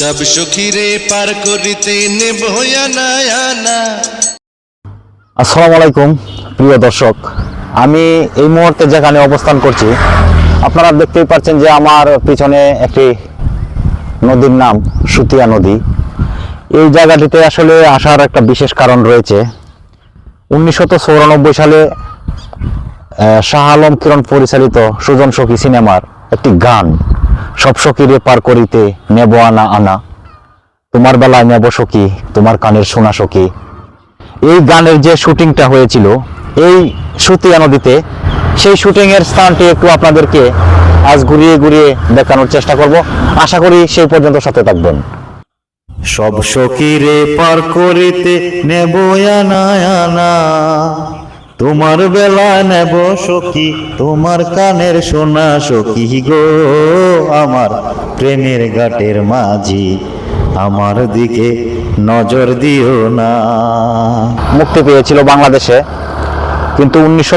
সব সখীরে পার করিতে নেব আসসালামু আলাইকুম প্রিয় দর্শক। আমি এই মুহূর্তে যেখানে অবস্থান করছি, আপনারা দেখতেই পাচ্ছেন যে আমার পিছনে একটি নদীর নাম, সুতিয়া নদী। এই জায়গাটিতে আসলে আসার একটা বিশেষ কারণ রয়েছে। উনিশশো সালে শাহ আলম কিরণ পরিচালিত সুজন সখী সিনেমার একটি গান। সব সখীরে পার করিতে নেব আনা আনা। তোমার বেলায় নেব সখী, তোমার কানের শোনা সখী। এই গানের যে শুটিংটা হয়েছিল, এই সুতিয়া নদীতে, সেই শুটিং এর স্থানটি একটু আপনাদেরকে আজ ঘুরিয়ে ঘুরিয়ে দেখানোর চেষ্টা করব। আশা করি সেই পর্যন্ত সাথে থাকবেন। সব সখীরে পার করিতে নেব আনা আনা। তোমার বেলা নেব সখী, তোমার কানের সোনা সখী গো। আমার প্রেমের ঘাটের মাঝি, আমার দিকে নজর দিও না। মুক্তি পেয়েছিল বাংলাদেশে, কিন্তু উনিশশো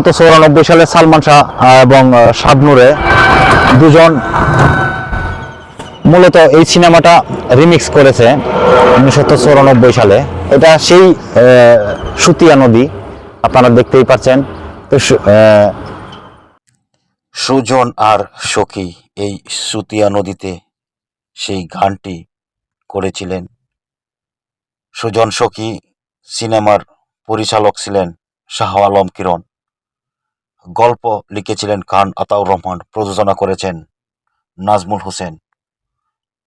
সালে সালমান শাহ এবং শাবনুরে দুজন মূলত এই সিনেমাটা রিমিক্স করেছে উনিশশো সালে। এটা সেই সুতিয়া নদী। আপনারা দেখতেই পাচ্ছেন। তো সুজন আর সখী এই সুতিয়া নদীতে সেই গানটি করেছিলেন। সুজন সখী সিনেমার পরিচালক ছিলেন শাহ আলম কিরণ। গল্প লিখেছিলেন খান আতাউর রহমান, প্রযোজনা করেছেন নাজমুল হোসেন।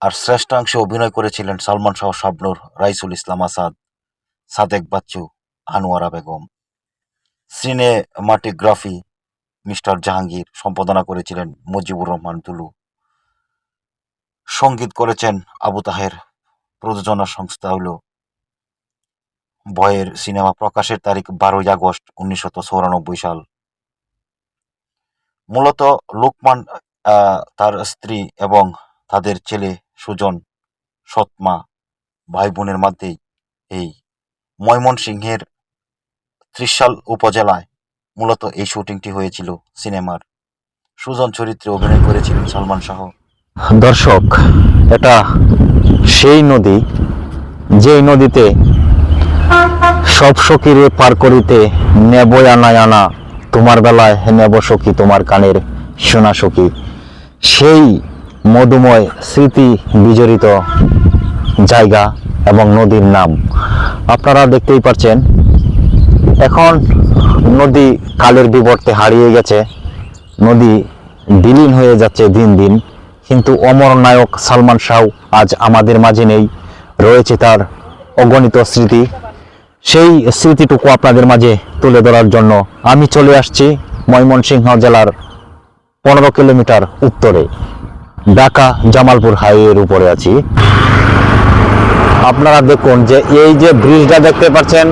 আর শ্রেষ্ঠাংশে অভিনয় করেছিলেন সালমান শাহ শাবনুর, রাইসুল ইসলাম আসাদ, সাদেক বাচ্চু, আনোয়ারা বেগম। সিনেমাটিগ্রাফি মিস্টার জাহাঙ্গীর সম্পাদনা করেছিলেন মুজিবুর রহমান দুলু সংগীত করেছেন আবু তাহের, প্রযোজনা সংস্থা হল বয়ের সিনেমা প্রকাশের তারিখ বারোই আগস্ট উনিশশো সাল। মূলত লোকমান তার স্ত্রী এবং তাদের ছেলে সুজন, সৎমা ভাই বোনের মধ্যেই এই ময়মনসিংহের ত্রিশাল উপজেলায় মূলত এই শুটিংটি হয়েছিল সিনেমার। সুজন চরিত্রে অভিনয় করেছিলেন সালমান শাহ। দর্শক, এটা সেই নদী, যেই নদীতে সব সখীরে পার করিতে নেব আনা আনা, তোমার বেলায় নেব সখী তোমার কানের সোনা সখী। সেই মধুময় স্মৃতি বিজড়িত জায়গা এবং নদীর নাম। আপনারা দেখতেই পাচ্ছেন এখন নদী কালের বিবর্তে হারিয়ে গেছে। নদী বিলীন হয়ে যাচ্ছে দিন দিন। কিন্তু অমর নায়ক সালমান শাহ আজ আমাদের মাঝে নেই। রয়েছে তার অগণিত স্মৃতি। সেই স্মৃতিটুকু আপনাদের মাঝে তুলে ধরার জন্য আমি চলে আসছি ময়মনসিংহ জেলার পনেরো কিলোমিটার উত্তরে। ঢাকা জামালপুর হাইওয়ের উপরে আছি। আপনারা দেখুন যে এই যে ব্রিজটা দেখতে পাচ্ছেন,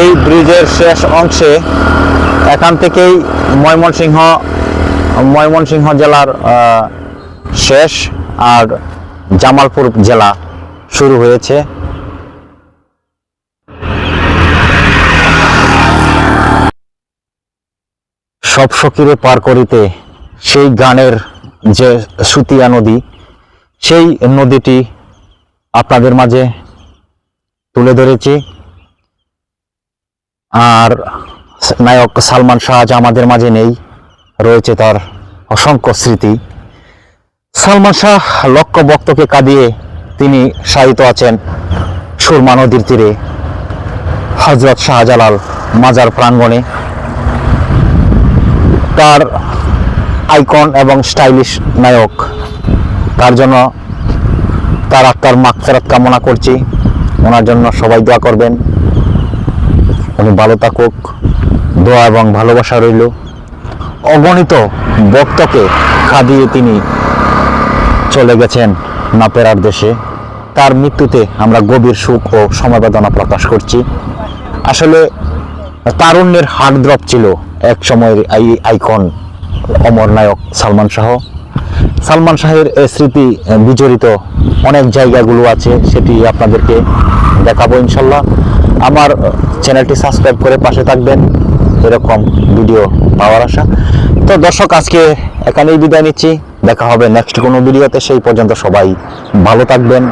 এই ব্রিজের শেষ অংশে এখান থেকেই ময়মনসিংহ ময়মনসিংহ জেলার শেষ আর জামালপুর জেলা শুরু হয়েছে। সব সকিরে পার করিতে সেই গানের যে সুতিয়া নদী, সেই নদীটি আপনাদের মাঝে তুলে ধরেছি। আর নায়ক সালমান শাহ আজ আমাদের মাঝে নেই, রয়েছে তার অসংখ্য স্মৃতি। সালমান শাহ লক্ষ ভক্তকে কাঁদিয়ে তিনি শায়িত আছেন সুরমা নদীর তীরে হজরত শাহজালাল মাজার প্রাঙ্গণে। তার আইকন এবং স্টাইলিশ নায়ক, তার জন্য তার আত্মার মাকফেরাত কামনা করছি। ওনার জন্য সবাই দোয়া করবেন। উনি ভালো থাকুক, দোয়া এবং ভালোবাসা রইল। অগণিত ভক্তকে খাদিয়ে তিনি চলে গেছেন নাপেরার দেশে। তার মৃত্যুতে আমরা গভীর সুখ ও সমবেদনা প্রকাশ করছি। আসলে তারুণ্যের হার্ডড্রপ ছিল এক সময়ের এই আইকন অমর নায়ক সালমান শাহ। সালমান শাহের স্মৃতি বিজড়িত অনেক জায়গাগুলো আছে সেটি আপনাদেরকে দেখাবো ইনশাল্লাহ আমার চ্যানেলটি সাবস্ক্রাইব করে পাশে থাকবেন এরকম ভিডিও পাওয়ার আশা তো দর্শক আজকে এখানেই বিদায় নিচ্ছি দেখা হবে নেক্সট কোনো ভিডিওতে সেই পর্যন্ত সবাই ভালো থাকবেন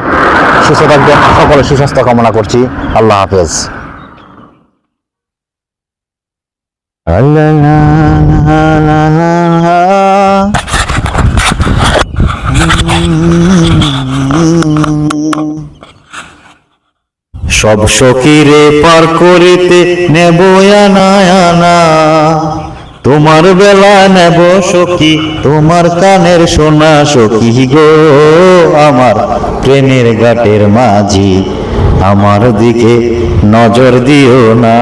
সুস্থ থাকবেন সকলে সুস্বাস্থ্য কামনা করছি আল্লাহ হাফেজ সব সকিরে পার করিতে নেব আনা তোমার বেলা নেব সখী, তোমার কানের সোনা সখী গো। আমার প্রেমের ঘাটের মাঝি, আমার দিকে নজর দিও না।